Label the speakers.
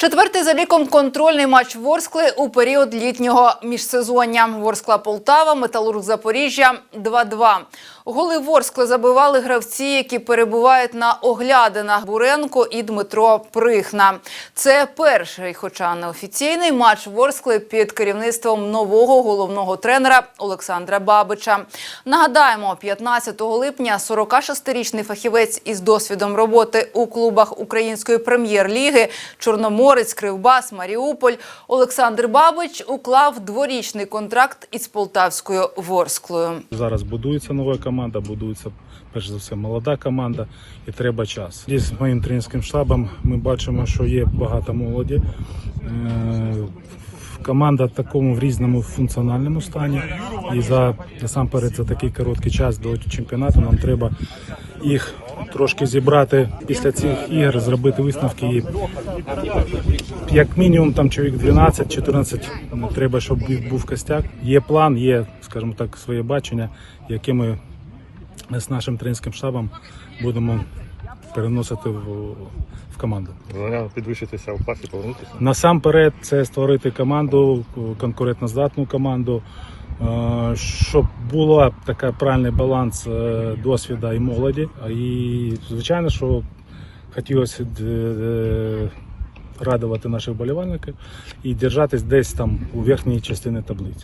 Speaker 1: Четвертий за ліком контрольний матч Ворскли у період літнього міжсезоння. Ворскла Полтава, Металург Запоріжжя 2-2. Голи Ворскли забивали гравці, які перебувають на оглядинах Буренко і Дмитро Прихна. Це перший, хоча не офіційний матч Ворскли під керівництвом нового головного тренера Олександра Бабича. Нагадаємо, 15 липня 46-річний фахівець із досвідом роботи у клубах Української прем'єр-ліги Чорноморець, Кривбас, Маріуполь Олександр Бабич уклав дворічний контракт із полтавською Ворсклою.
Speaker 2: Зараз будується нова команда, будується перш за все молода команда і треба час. І з моїм тренерським штабом ми бачимо, що є багато молоді. Е, Команда в такому в різному функціональному стані. І за насамперед за такий короткий час до чемпіонату нам треба їх трошки зібрати після цих ігор, зробити висновки. І як мінімум там чоловік 12-14 треба, щоб був костяк. Є план, є, скажімо так, своє бачення, яке ми з нашим тренерським штабом будемо переносити в, команду.
Speaker 3: Підвищитися в класі, повернутися.
Speaker 2: Насамперед, це створити команду, конкурентноздатну команду, щоб була така правильний баланс досвіда досвіду і молоді. І звичайно, що хотілося е, радувати наших болівальників і держатись десь там у верхній частині таблиці.